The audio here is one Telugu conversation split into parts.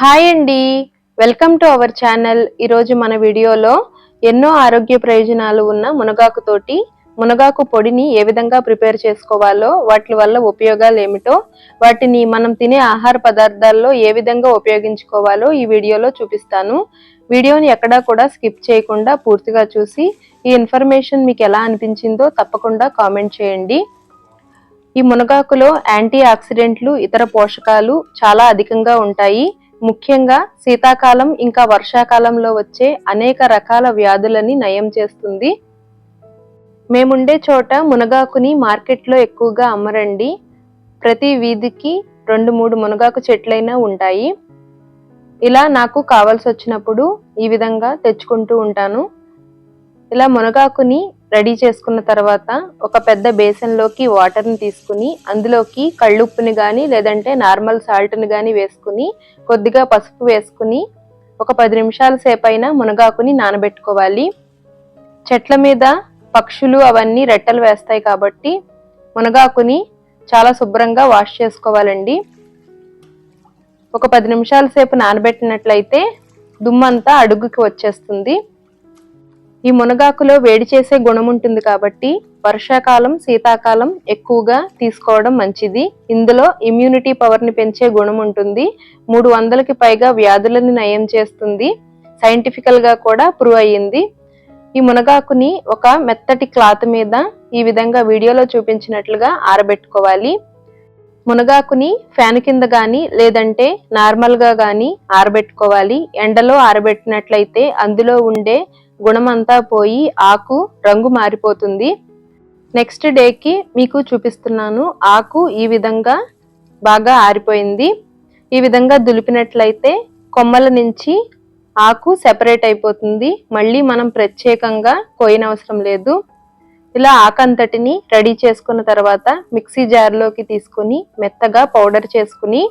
హాయ్ అండి. Welcome to our channel. ఈరోజు మన వీడియోలో ఎన్నో ఆరోగ్య ప్రయోజనాలు ఉన్న మునగాకుతోటి మునగాకు పొడిని ఏ విధంగా ప్రిపేర్ చేసుకోవాలో వాటి వల్ల ఉపయోగాలు ఏమిటో వాటిని మనం తినే ఆహార పదార్థాల్లో ఏ విధంగా ఉపయోగించుకోవాలో ఈ వీడియోలో చూపిస్తాను. వీడియోని ఎక్కడా కూడా స్కిప్ చేయకుండా పూర్తిగా చూసి ఈ ఇన్ఫర్మేషన్ మీకు ఎలా అనిపించిందో తప్పకుండా కామెంట్ చేయండి. ఈ మునగాకులో యాంటీ ఆక్సిడెంట్లు ఇతర పోషకాలు చాలా అధికంగా ఉంటాయి. ముఖ్యంగా శీతాకాలం ఇంకా వర్షాకాలంలో వచ్చే అనేక రకాల వ్యాధులని నయం చేస్తుంది. మేముండే చోట మునగాకుని మార్కెట్లో ఎక్కువగా అమ్మరండి. ప్రతి వీధికి రెండు మూడు మునగాకు చెట్లైనా ఉంటాయి. ఇలా నాకు కావాల్సి వచ్చినప్పుడు ఈ విధంగా తెచ్చుకుంటూ ఉంటాను. ఇలా మునగాకుని రెడీ చేసుకున్న తర్వాత ఒక పెద్ద బేసన్లోకి వాటర్ని తీసుకుని అందులోకి కళ్ళుప్పుని కానీ లేదంటే నార్మల్ సాల్ట్ని కానీ వేసుకుని కొద్దిగా పసుపు వేసుకుని ఒక పది నిమిషాల సేపు అయినా మునగాకుని నానబెట్టుకోవాలి. చెట్ల మీద పక్షులు అవన్నీ రెట్టలు వేస్తాయి కాబట్టి మునగాకుని చాలా శుభ్రంగా వాష్ చేసుకోవాలండి. ఒక పది నిమిషాల సేపు నానబెట్టినట్లయితే దుమ్మంతా అడుగుకి వచ్చేస్తుంది. ఈ మునగాకులో వేడి చేసే గుణం ఉంటుంది కాబట్టి వర్షాకాలం శీతాకాలం ఎక్కువగా తీసుకోవడం మంచిది. ఇందులో ఇమ్యూనిటీ పవర్ని పెంచే గుణం ఉంటుంది. మూడు వందలకి పైగా వ్యాధులను నయం చేస్తుంది. సైంటిఫికల్గా కూడా ప్రూవ్ అయ్యింది. ఈ మునగాకుని ఒక మెత్తటి క్లాత్ మీద ఈ విధంగా వీడియోలో చూపించినట్లుగా ఆరబెట్టుకోవాలి. మునగాకుని ఫ్యాన్ కింద కానీ లేదంటే నార్మల్గా కానీ ఆరబెట్టుకోవాలి. ఎండలో ఆరబెట్టినట్లయితే అందులో ఉండే గుణమంతా పోయి ఆకు రంగు మారిపోతుంది. నెక్స్ట్ డేకి మీకు చూపిస్తున్నాను ఆకు ఈ విధంగా బాగా ఆరిపోయింది. ఈ విధంగా దులిపినట్లయితే కొమ్మల నుంచి ఆకు సెపరేట్ అయిపోతుంది. మళ్ళీ మనం ప్రత్యేకంగా కోయనవసరం లేదు. ఇలా ఆకంతటిని రెడీ చేసుకున్న తర్వాత మిక్సీ జార్లోకి తీసుకుని మెత్తగా పౌడర్ చేసుకుని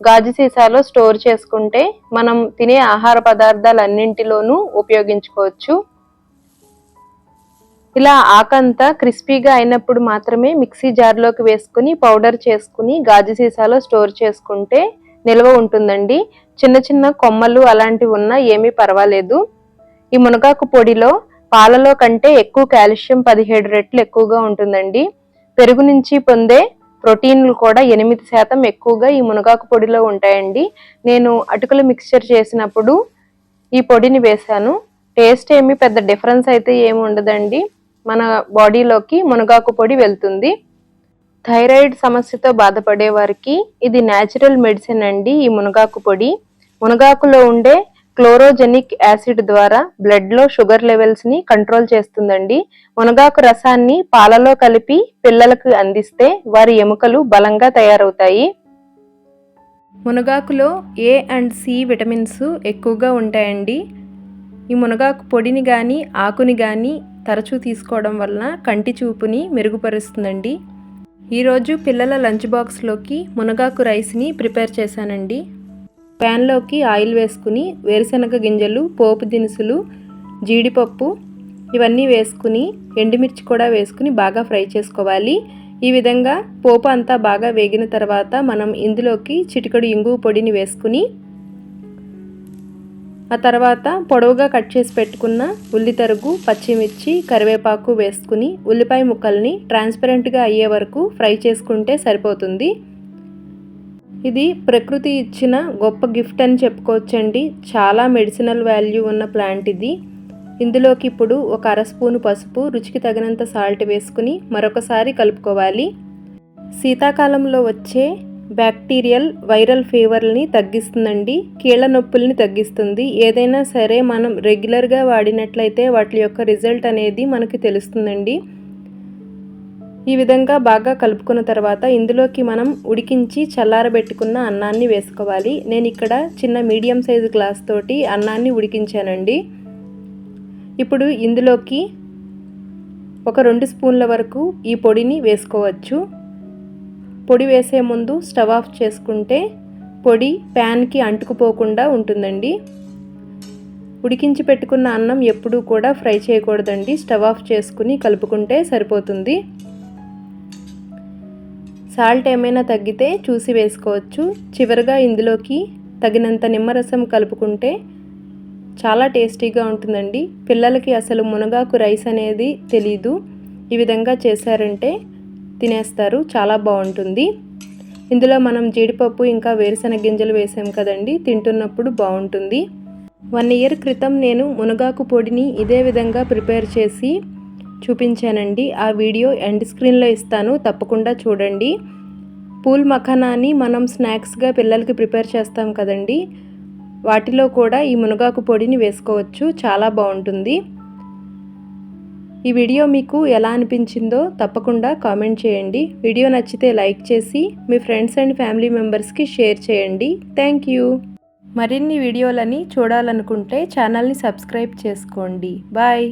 గాజు సీసాలో స్టోర్ చేసుకుంటే మనం తినే ఆహార పదార్థాలన్నింటిలోనూ ఉపయోగించుకోవచ్చు. ఇలా ఆకంతా క్రిస్పీగా అయినప్పుడు మాత్రమే మిక్సీ జార్లోకి వేసుకుని పౌడర్ చేసుకుని గాజు సీసాలో స్టోర్ చేసుకుంటే నిల్వ ఉంటుందండి. చిన్న చిన్న కొమ్మలు అలాంటివి ఉన్నా ఏమీ పర్వాలేదు. ఈ మునగాకు పొడిలో పాలలో కంటే ఎక్కువ కాల్షియం పదిహేడు రెట్లు ఎక్కువగా ఉంటుందండి. పెరుగు నుంచి పొందే ప్రోటీన్లు కూడా ఎనిమిది శాతం ఎక్కువగా ఈ మునగాకు పొడిలో ఉంటాయండి. నేను అటుకుల మిక్స్చర్ చేసినప్పుడు ఈ పొడిని వేశాను. టేస్ట్ ఏమి పెద్ద డిఫరెన్స్ అయితే ఏమి ఉండదండి. మన బాడీలోకి మునగాకు పొడి వెళ్తుంది. థైరాయిడ్ సమస్యతో బాధపడే వారికి ఇది న్యాచురల్ మెడిసిన్ అండి ఈ మునగాకు పొడి. మునగాకులో ఉండే క్లోరోజెనిక్ యాసిడ్ ద్వారా బ్లడ్లో షుగర్ లెవెల్స్ని కంట్రోల్ చేస్తుందండి. మునగాకు రసాన్ని పాలలో కలిపి పిల్లలకు అందిస్తే వారి ఎముకలు బలంగా తయారవుతాయి. మునగాకులో ఏ అండ్ సి విటమిన్స్ ఎక్కువగా ఉంటాయండి. ఈ మునగాకు పొడిని కానీ ఆకుని కానీ తరచూ తీసుకోవడం వలన కంటి చూపుని మెరుగుపరుస్తుందండి. ఈరోజు పిల్లల లంచ్ బాక్స్లోకి మునగాకు రైస్ని ప్రిపేర్ చేశానండి. ప్యాన్లోకి ఆయిల్ వేసుకుని వేరుశనగ గింజలు పోపు దినుసులు జీడిపప్పు ఇవన్నీ వేసుకుని ఎండుమిర్చి కూడా వేసుకుని బాగా ఫ్రై చేసుకోవాలి. ఈ విధంగా పోపు అంతా బాగా వేగిన తర్వాత మనం ఇందులోకి చిటికడు ఇంగు పొడిని వేసుకుని ఆ తర్వాత పొడవుగా కట్ చేసి పెట్టుకున్న ఉల్లి తరుగు పచ్చిమిర్చి కరివేపాకు వేసుకుని ఉల్లిపాయ ముక్కల్ని ట్రాన్స్పరెంట్గా అయ్యే వరకు ఫ్రై చేసుకుంటే సరిపోతుంది. ఇది ప్రకృతి ఇచ్చిన గొప్ప గిఫ్ట్ అని చెప్పుకోవచ్చండి. చాలా మెడిసినల్ వాల్యూ ఉన్న ప్లాంట్ ఇది. ఇందులోకి ఇప్పుడు ఒక అర స్పూను పసుపు రుచికి తగినంత సాల్ట్ వేసుకుని మరొకసారి కలుపుకోవాలి. శీతాకాలంలో వచ్చే బ్యాక్టీరియల్ వైరల్ ఫీవర్ని తగ్గిస్తుందండి. కీళ్ళ నొప్పుల్ని తగ్గిస్తుంది. ఏదైనా సరే మనం రెగ్యులర్గా వాడినట్లయితే వాటి యొక్క రిజల్ట్ అనేది మనకి తెలుస్తుందండి. ఈ విధంగా బాగా కలుపుకున్న తర్వాత ఇందులోకి మనం ఉడికించి చల్లారబెట్టుకున్న అన్నాన్ని వేసుకోవాలి. నేను ఇక్కడ చిన్న మీడియం సైజు గ్లాస్ తోటి అన్నాన్ని ఉడికించానండి. ఇప్పుడు ఇందులోకి ఒక రెండు స్పూన్ల వరకు ఈ పొడిని వేసుకోవచ్చు. పొడి వేసే ముందు స్టవ్ ఆఫ్ చేసుకుంటే పొడి ప్యాన్కి అంటుకుపోకుండా ఉంటుందండి. ఉడికించి పెట్టుకున్న అన్నం ఎప్పుడూ కూడా ఫ్రై చేయకూడదండి. స్టవ్ ఆఫ్ చేసుకుని కలుపుకుంటే సరిపోతుంది. సాల్ట్ ఏమైనా తగ్గితే చూసి వేసుకోవచ్చు. చివరిగా ఇందులోకి తగినంత నిమ్మరసం కలుపుకుంటే చాలా టేస్టీగా ఉంటుందండి. పిల్లలకి అసలు మునగాకు రైస్ అనేది తెలీదు. ఈ విధంగా చేశారంటే తినేస్తారు చాలా బాగుంటుంది. ఇందులో మనం జీడిపప్పు ఇంకా వేరుశెనగ గింజలు వేసాం కదండి తింటున్నప్పుడు బాగుంటుంది. వన్ ఇయర్ క్రితం నేను మునగాకు పొడిని ఇదే విధంగా ప్రిపేర్ చేసి చూపించానండి. ఆ వీడియో ఎండ్ స్క్రీన్లో ఇస్తాను. తప్పకుండా చూడండి. పూల్ మఖానాని మనం స్నాక్స్గా పిల్లలకి ప్రిపేర్ చేస్తాం కదండి. వాటిలో కూడా ఈ మునగాకు పొడిని వేసుకోవచ్చు. చాలా బాగుంటుంది. ఈ వీడియో మీకు ఎలా అనిపించిందో తప్పకుండా కామెంట్ చేయండి. వీడియో నచ్చితే లైక్ చేసి మీ ఫ్రెండ్స్ అండ్ ఫ్యామిలీ మెంబర్స్కి షేర్ చేయండి. Thank you. మరిన్ని వీడియోలని చూడాలనుకుంటే ఛానల్ని సబ్స్క్రైబ్ చేసుకోండి. బాయ్.